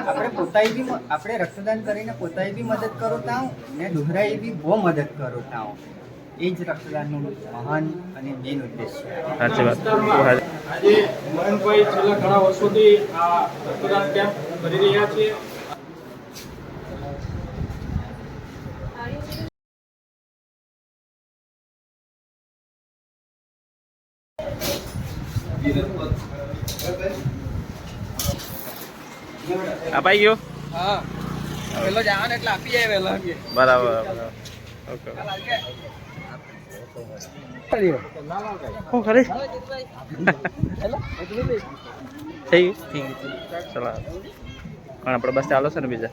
આપણે પોતાએ બી આપણે રક્તદાન કરીને પોતાએ બી મદદ કરો તાવ ને દોહરાએ બી બહુ મદદ કરો તાવ. એ જ રક્તદાનનું મહાન અને મેન ઉદ્દેશ્ય છે. સાચી વાત. આજે મયંકભાઈ છેલ્લા ઘણા વર્ષોથી આ રક્તદાન કેમ્પ કરી રહ્યા છે. અપાઈ ગયો? હા. પેલો જવાનું એટલે આપી જાય વહેલા બરાબર બરાબર. ઓકે હું ખરી થઈ ચલો પણ આપણે બસ ચાલો છે ને બીજા?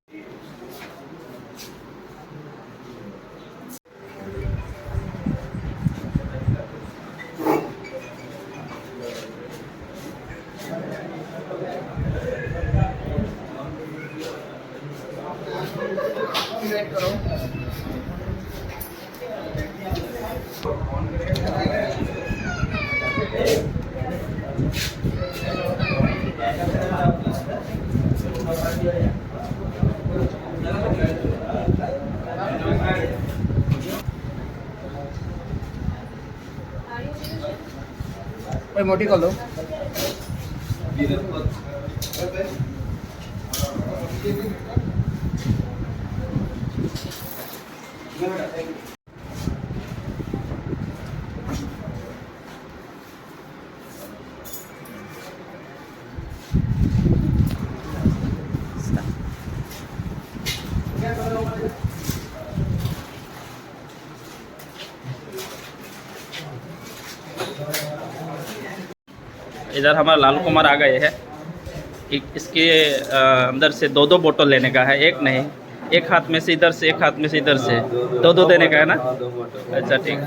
હે મોટી કર દો इधर हमारा लाल कुमार आ गए हैं। इसके अंदर से दो दो बोतल लेने का है, एक नहीं, एक हाथ में से इधर से, एक हाथ में से इधर से। दो दो देने का है ना? अच्छा ठीक।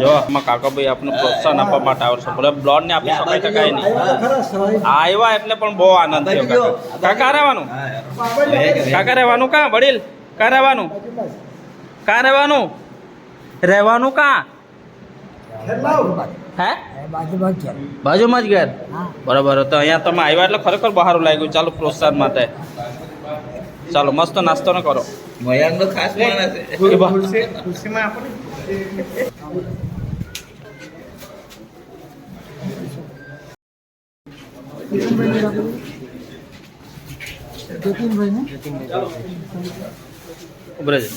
જો આમાં કાકાભાઈ આપને પ્રોત્સાહન આપવા માટે આવશે ભલે બ્લોડ ને આપી શકાય ટકાય નહીં. આવ્યા એટલે પણ બહુ આનંદ થયો કાકા. કાકા રહેવાનું? કાકા રહેવાનું કાં? વડીલ કા રહેવાનું? કા રહેવાનું? રહેવાનું કા? હે? બાજુમાં જ ઘેર. બરાબર તો અહીંયા તમે આવ્યા એટલે ખરેખર બહાર લાગ્યું. ચાલો પ્રોત્સાહન માટે. ચાલો મસ્ત નાસ્તો ન કરો મયંકનો ખાસ માણસ છે એ બા- ખુશીમાં આપણે ઉભરે છે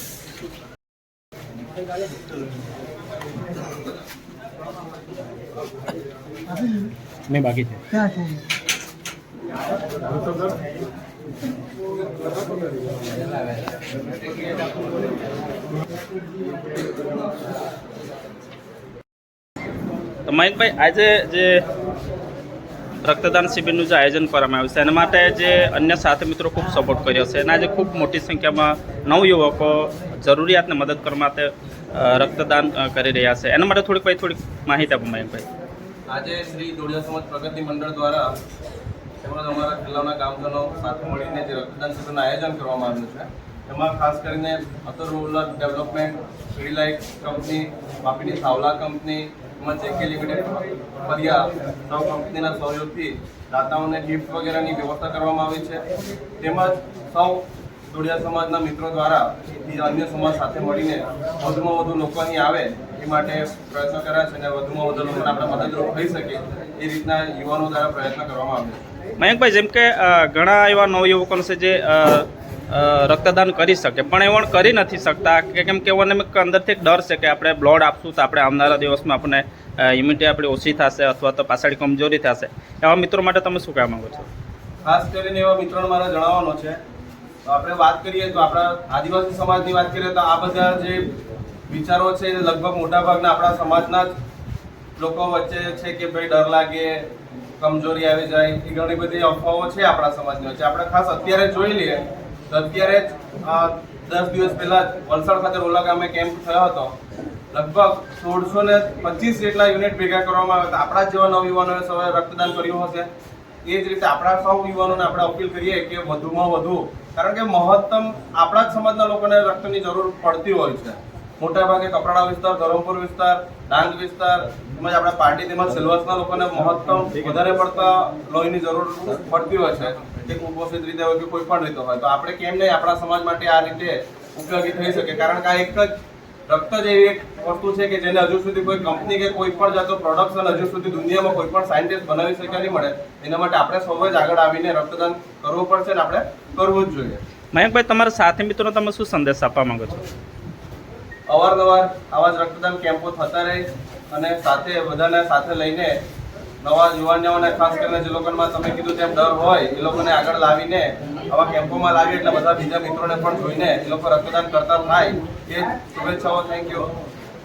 નહીં બાકી છે તો મયંકભાઈ આજે જે રક્તદાન શિબિરનું જે આયોજન કરવામાં આવ્યું છે, એના માટે જે અન્ય સાથી મિત્રો ખૂબ સપોર્ટ કર્યો છે, અને આજે ખૂબ મોટી સંખ્યામાં નવયુવકો જરૂરિયાતને મદદ કરવા માટે રક્તદાન કરી રહ્યા છે. એના માટે થોડીક ભાઈ થોડીક માહિતી આપો મયંકભાઈ આજે શ્રી દોડિયા સમાજ પ્રગતિ મંડળ દ્વારા તેમજ અમારા જિલ્લાના ગામજનો સાથે મળીને જે રક્તદાન શિબિરનું આયોજન કરવામાં આવ્યું છે, એમાં ખાસ કરીને અતર રૂરલ ડેવલપમેન્ટ પીડીલાઇટ કંપની બાપીની સાવલા કંપની, એમાં જેકે લિમિટેડ ફરિયા, સૌ કંપનીના સહયોગથી દાતાઓને ગિફ્ટ વગેરેની વ્યવસ્થા કરવામાં આવી છે. તેમજ સૌ જોડિયા સમાજના મિત્રો દ્વારા અન્ય સમાજ સાથે મળીને વધુમાં વધુ લોકો અહીં આવે, એ માટે પ્રયત્ન કર્યા છે અને વધુમાં વધુ લોકોને આપણે મદદરૂપ થઈ શકે એ રીતના યુવાનો દ્વારા પ્રયત્ન કરવામાં આવ્યો છે. મયંકભાઈ, જેમ કે ઘણા એવા નવયુવકો છે જે રક્તદાન કરી શકે, પણ એવણ કરી નથી શકતા. કે કેમ કે એઓને અંદરથી ડર છે કે આપણે બ્લડ આપશું તો આપણે આવનારા દિવસમાં આપણે ઇમ્યુનિટી આપણી ઓછી થશે અથવા તો પાછળ કમજોરી થશે. એવા મિત્રો માટે તમે શું કહેવા માંગો છો? ખાસ કરીને એવા મિત્રોને મારે જણાવવાનો છે. તો આપણે વાત કરીએ તો આપણા આદિવાસી સમાજની વાત કરીએ તો આ બધા જે વિચારો છે એ લગભગ મોટાભાગના આપણા સમાજના જ લોકો વચ્ચે છે કે ભાઈ ડર લાગે કમજોરી આવી જાય, એ ઘણી બધી અફવાઓ છે આપણા સમાજની વચ્ચે આપણે ખાસ અત્યારે જોઈ લઈએ, તો અત્યારે જ દસ દિવસ પહેલા જ વલસાડ ખાતે રોલા ગામે કેમ્પ થયો હતો. લગભગ સોળસો ને પચીસ જેટલા યુનિટ ભેગા કરવામાં આવ્યા હતા. આપણા જેવા નવયુવાનોએ સૌએ રક્તદાન કર્યું હશે. એ જ રીતે આપણા સૌ યુવાનોને આપણે અપીલ કરીએ કે વધુમાં વધુ, કારણ કે મહત્તમ આપણા જ સમાજના લોકોને રક્તની જરૂર પડતી હોય છે. મોટાભાગે કપરાડા વિસ્તાર ધરમપુર વિસ્તાર ડાંગ વિસ્તાર તેમજ આપણા પાર્ટી તેમજ સિલવાસના લોકોને મહત્તમ વધારે પડતા લોહીની જરૂર પડતી હોય છે. કે કુપોષિત રીતે હોય કે કોઈ પણ રીતે હોય. તો આપણે કેમ નહીં આપણા સમાજ માટે આ રીતે ઉપયોગી થઈ શકે? કારણ કે આ એક જ રક્ત જ એવી એક વસ્તુ છે કે જેને હજુ સુધી કોઈ કંપની કે કોઈ પણ જાતનું પ્રોડક્શન હજુ સુધી દુનિયામાં કોઈ પણ સાયન્ટિસ્ટ બનાવી શક્યા નહીં મળે. એના માટે આપણે સૌએ જ આગળ આવીને રક્તદાન કરવું પડશે ને આપણે કરવું જ જોઈએ. મયંકભાઈ તમારા સાથી મિત્રો તમે શું સંદેશ આપવા માંગો છો? અવારનવાર આવા જ રક્તદાન કેમ્પો થતા રહે અને સાથે બધાને સાથે લઈને નવા યુવાનોને ખાસ કરીને જે લોકોમાં તમે કીધું તેમ ડર હોય એ લોકોને આગળ લાવીને આવા કેમ્પોમાં લાવી એટલે બધા બીજા મિત્રોને પણ જોઈને એ લોકો રક્તદાન કરતા થાય. એ શુભેચ્છાઓ થેન્ક યુ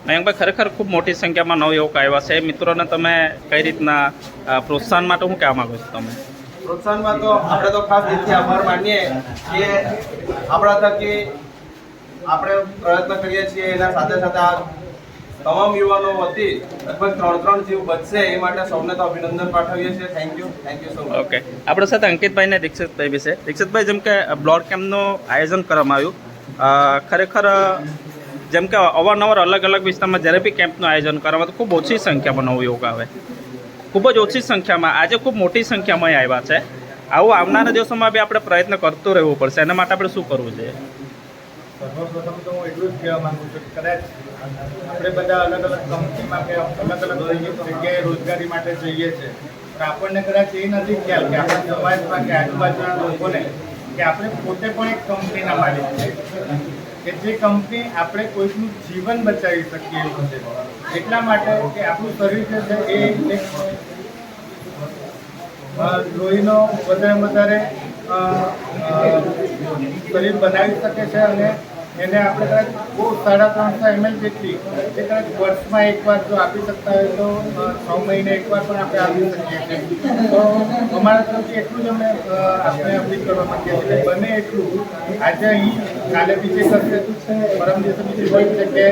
મયંકભાઈ ખરેખર ખૂબ મોટી સંખ્યામાં નવયુવક આવ્યા છે. મિત્રોને તમે કઈ રીતના પ્રોત્સાહન માટે શું કહેવા માંગો છો તમે પ્રોત્સાહનમાં તો આપણે તો ખાસ દિલથી આભાર માનીએ કે આપણા થકી આપણે પ્રયત્ન કરીએ છીએ એના સાથે સાથે આ તમામ યુવાનો વતી લગભગ ત્રણ ત્રણ જીવ બચશે એ માટે સૌને તો અભિનંદન પાઠવીએ છીએ. Thank you thank you so much okay આપણા સાથે અંકિતભાઈ ને દીક્ષિતભાઈ વિશે દીક્ષિતભાઈ, જેમ કે બ્લડ કેમ્પનું આયોજન કરવામાં આવ્યું ખરેખર જેમ કે અવારનવાર અલગ અલગ વિસ્તારમાં જ્યારે બી કેમ્પનું આયોજન કરવામાં તો ખૂબ ઓછી સંખ્યામાં નવયુવક આવે. ખૂબ જ ઓછી સંખ્યામાં, આજે ખૂબ મોટી સંખ્યામાં આવ્યા છે. આવું આવનારા દિવસોમાં બી આપણે પ્રયત્ન કરતું રહેવું પડશે. એના માટે આપણે શું કરવું જોઈએ? સર્વપ્રથમ તો હું એટલું જ કહેવા માંગુ છું કે કદાચ આપણે બધા અલગ અલગ કંપનીમાં કે અલગ અલગ જગ્યાએ રોજગારી માટે જઈએ છીએ તો આપણને કદાચ એ નથી ખ્યાલ કે આપણા સમાજમાં કે આજુબાજુના લોકોને કે આપણે પોતે પણ એક કંપનીના માલિક છીએ કે જે કંપની આપણે કોઈકનું જીવન બચાવી શકીએ એવું છે એટલા માટે કે આપણું શરીર જે છે એ લોહીનો વધારે વધારે શરીર બનાવી શકે છે અને એને આપણે કદાચ બહુ સાડા ત્રણસો એમએલ જેટલી એ કદાચ વર્ષમાં એકવાર જો આપી શકતા હોય તો છ મહિને એકવાર પણ આપણે આપી શકીએ તો અમારા તરફથી એટલું જ અમે આપણે અપીલ કરવા માંગીએ છીએ બને એટલું. આજે અહીં કાલે બીજે કરશે પરમ દિવસે બીજી હોય કે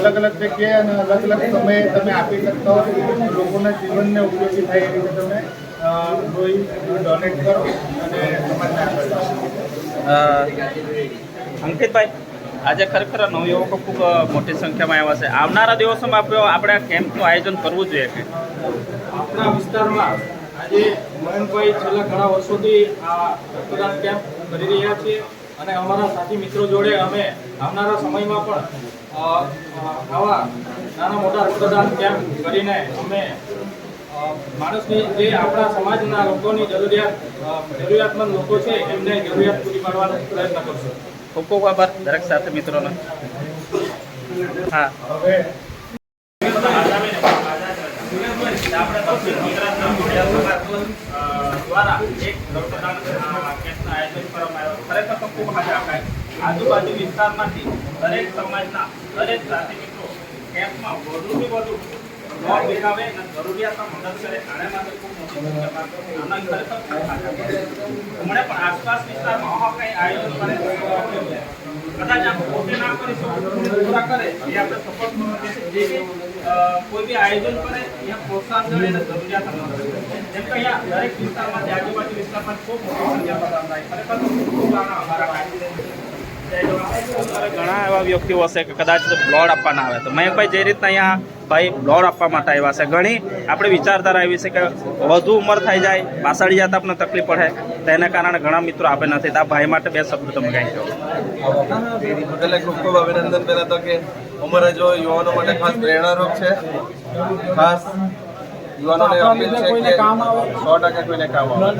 અલગ અલગ જગ્યાએ અને અલગ અલગ સમયે તમે આપી શકતા હોય લોકોના જીવનને ઉપયોગી થાય એ રીતે તમે લોહી ડોનેટ કરો અને સમાજને આગળ અંકિતભાઈ આજે ખરેખર નવયુવકો ખૂબ મોટી સંખ્યામાં આવ્યા છે. આવનારા દિવસોમાં આપણે કેમ્પનું આયોજન કરવું જોઈએ કે? આપણા વિસ્તારમાં આજે મયંકભાઈ છેલ્લા ઘણા વર્ષોથી આ રક્તદાન કેમ્પ કરી રહ્યા છીએ અને અમારા સાથી મિત્રો જોડે અમે આવનારા સમયમાં પણ આવા નાના મોટા રક્તદાન કેમ્પ કરીને અમે માણસની જે આપણા સમાજના લોકોની જરૂરિયાત જરૂરિયાતમંદ લોકો છે એમને જરૂરિયાત પૂરી પાડવાનો પ્રયત્ન કરશું. ખૂબ ખૂબ દરેક સાથે મિત્રોનો. હા. દ્વારા એક આયોજન કરવામાં આવ્યું ખરેખર તો ખૂબ આજુબાજુ વિસ્તારમાંથી દરેક સમાજના દરેક જાતિ મિત્રો, કેમ્પમાં વધુથી વધુ કંઈ બી આયોજન કરે પ્રોત્સાહન મળે જરૂરિયાત જેમ કે અહીંયા દરેક વિસ્તારમાં આજુબાજુ વિસ્તારમાં ખૂબ મોટી સંખ્યામાં ખરેખર ખૂબ અમારા ઘણા એવા વ્યક્તિઓ હશે કે કદાચ બ્લડ આપવાના આવે. તો મયંકભાઈ જે રીતના અહીંયા ભાઈ બ્લડ આપવા માટે આવ્યા છે. ઘણી આપણે વિચારધારા આવી છે કે વધુ ઉંમર થઈ જાય, પાછળ જતા આપણને તકલીફ પડે. તો એના કારણે ઘણા મિત્રો આપે નથી. તો ભાઈ માટે બે શબ્દ તમે કહી. દો ખૂબ ખૂબ અભિનંદન પહેલાં તો કે અમારા જો યુવાનો માટે ખાસ પ્રેરણારૂપ છે. ખાસ યુવાનોને અપીલ છે કે સો ટકા કોઈને કામ આવે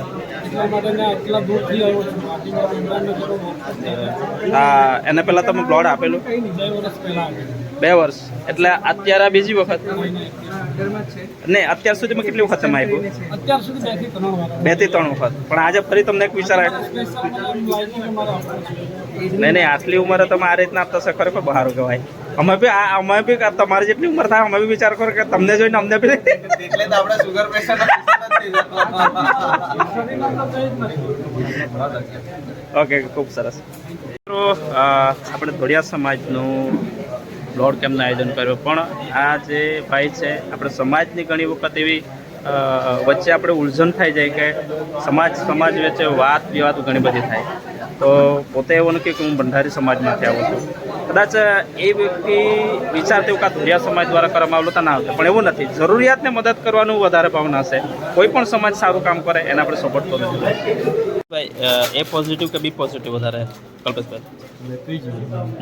એટલા માટે મેં આટલા દૂરથી આવ્યો છું. બાકી મારા ઇમરાનને થોડો વખત થઈ ગયો. આ એને પહેલાં તમે બ્લડ આપેલું બે વર્ષ પહેલા બે વર્ષ. એટલે અત્યારે બીજી વખત? નહીં અત્યાર સુધીમાં કેટલી વખત તમે આપ્યું? અત્યાર સુધી બેથી ત્રણ વાર બેથી ત્રણ વખત. પણ આજે ફરી તમને એક વિચાર આવ્યો. નહીં નહીં આટલી ઉંમરે તમે આ રીતના આપતા સખર ખરેખર બહાર કહેવાય અમે બી આ અમે બી તમારી જેટલી ઉંમર થાય અમે બી વિચાર કરો કે તમને જોઈને અમને બી એટલે તો આપણે શુગર પેશન્ટ ઓકે ખૂબ સરસ. મિત્રો આપણે ધોળિયા સમાજનું બ્લોડ કેમ્પનું આયોજન કર્યું. પણ આ જે ભાઈ છે આપણે સમાજની ઘણી વખત એવી વચ્ચે આપણે ઉલઝન થઈ જાય કે સમાજ સમાજ વચ્ચે વાત વિવાદ ઘણી બધી થાય. તો પોતે એવું નક્કી કે હું ભંડારી સમાજમાંથી આવું છું. કદાચ એ વ્યક્તિ વિચારતી એવું કાં ધુરિયા સમાજ દ્વારા કરવામાં આવેલું તો ના આવશે પણ એવું નથી. જરૂરિયાતને મદદ કરવાનું વધારે ભાવના છે કોઈ પણ સમાજ સારું કામ કરે એને આપણે સપોર્ટ કરવો જોઈએ ભાઈ એ પોઝિટિવ કે બી પોઝિટિવ વધારે? કલ્પેશભાઈ.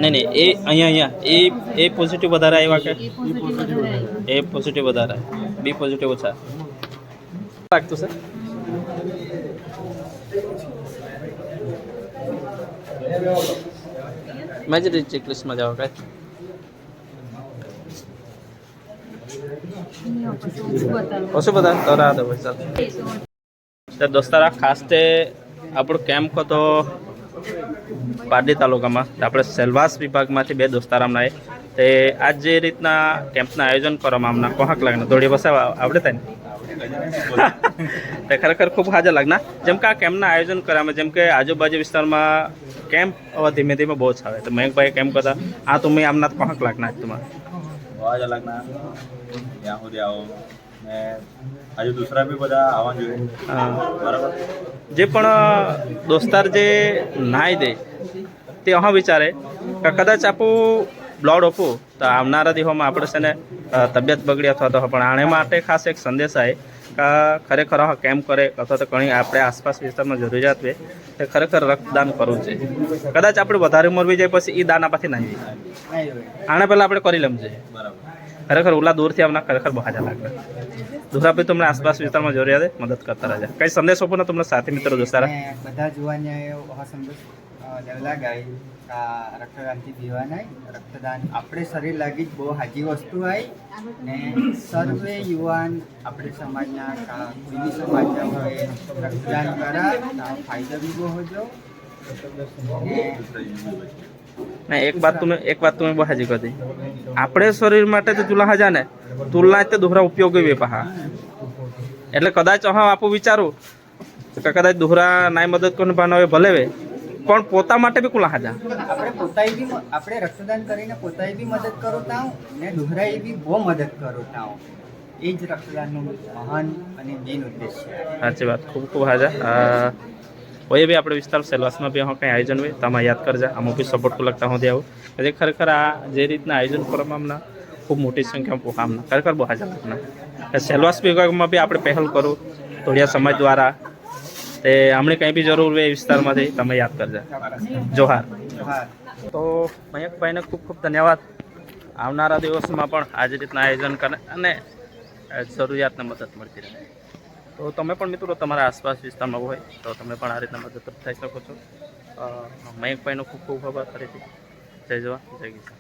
નહીં નહીં એ અહીંયા અહીંયા. એ એ પોઝિટિવ વધારે આવ્યા કે? એ પોઝિટિવ વધારે બી પોઝિટિવ ઓછા. લાગતું સર મેજોરિટી ચેકલિસ્ટમાં જાઓ કાંઈ. ઓછું બધા તો રાહ દો ભાઈ દોસ્તારા ખાસ તે આપણો કેમ્પ હતો પારડી તાલુકામાં. આપણે સેલવાસ વિભાગમાંથી બે દોસ્તારામના તે આજ જે રીતના કેમ્પના આયોજન કરવામાં આમના કોહાક લાગના. દોડી ભાષા આવડે થાય ને? તે ખરેખર ખૂબ હાજર લાગના. જેમ કે આ કેમ્પના આયોજન કર્યા જેમ કે આજુબાજુ વિસ્તારમાં કેમ્પ હવે ધીમે ધીમે બહુ જ આવે. તો મયંકભાઈ કેમ્પ કરતા? આ તમે આમના પાંખ લાગના તમારે હાજર લાગના. ત્યાં સુધી આવો. ને હજુ દૂસરા બી બધા આવવા જોઈએ. બરાબર જે પણ દોસ્તાર જે નાઈ દે તે અહ વિચારે કે કદાચ આપું બ્લડ આપું તો આવનારા દિવસોમાં આપણે છે ને તબિયત બગડી અથવા તો પણ આને માટે ખાસ એક સંદેશ આવે ખરેખર આ કેમ્પ કરે? અથવા તો ઘણી આપણે આસપાસ વિસ્તારમાં જરૂરિયાત હોય તે ખરેખર રક્તદાન કરવું છે. કદાચ આપણે વધારે મરવી જાય પછી એ દાન જાય નહીં આને પહેલાં આપણે કરી જોઈએ બરાબર ખરેખર ઓલા દૂરથી આવના ખરેખર બહાર લાગે. દૂસરા પછી તમને આસપાસ વિસ્તારમાં જરૂરિયાત મદદ કરતા રહેજા. કઈ સંદેશો પણ તમને સાથે મિત્રો દોસ્તારા બધા જોવાને આ રક્તદાનથી દીવાનાય રક્તદાન આપણે શરીર લાગી જ બહુ હાજી વસ્તુ હોય. ને સર્વે યુવાન આપણે સમાજના કોઈ બી સમાજના હોય, રક્તદાન કરા ફાયદો બી બહુ હોજો. ના એક વાત તમે એક વાત તમે બહાર કરી. દી આપણે શરીર માટે તો ચૂલા હજા ને. તુલના તે દોહરા ઉપયોગી વે પહા. એટલે કદાચ હા આપું વિચારું કે કદાચ દોહરા નાય મદદ કોને ભાન હવે ભલે વે પણ પોતા માટે બી કુલા હાજા. આપણે પોતાએ બી આપણે રક્તદાન કરીને પોતાએ બી મદદ કરો તાઓ ને દોહરાએ બી બહુ મદદ કરો તાઓ એ જ રક્તદાનનું મહાન અને મેઇન ઉદ્દેશ્ય સાચી વાત. ખૂબ ખૂબ હાજા. કોઈ બી આપણે વિસ્તાર સેલવાસમાં બી હા કંઈ આયોજન હોય તમે યાદ કરજા. આમાં બી સપોર્ટ લગતા હું આવું એટલે ખરેખર આ જે રીતના આયોજન કરવામાં હમણાં ખૂબ મોટી સંખ્યામાં પોહામના ખરેખર બહુ હાજર સેલવાસ વિભાગમાં બી આપણે પહેલ કરું. ધોળિયા સમાજ દ્વારા તે હમણાં કંઈ બી જરૂર હોય એ વિસ્તારમાંથી તમે યાદ કરજો. જોહાર. તો મયંકભાઈને ખૂબ ખૂબ ધન્યવાદ. આવનારા દિવસમાં પણ આ જ રીતના આયોજન કરે અને જરૂરિયાતને મદદ મળતી રહે. તો તમે પણ મિત્રો તમારા આસપાસ વિસ્તારમાં હોય તો તમે પણ આ રીતના મદદરૂપ થઈ શકો છો. મયંકભાઈનો ખૂબ ખૂબ આભાર ફરીથી. જય જવા જય કિસાન.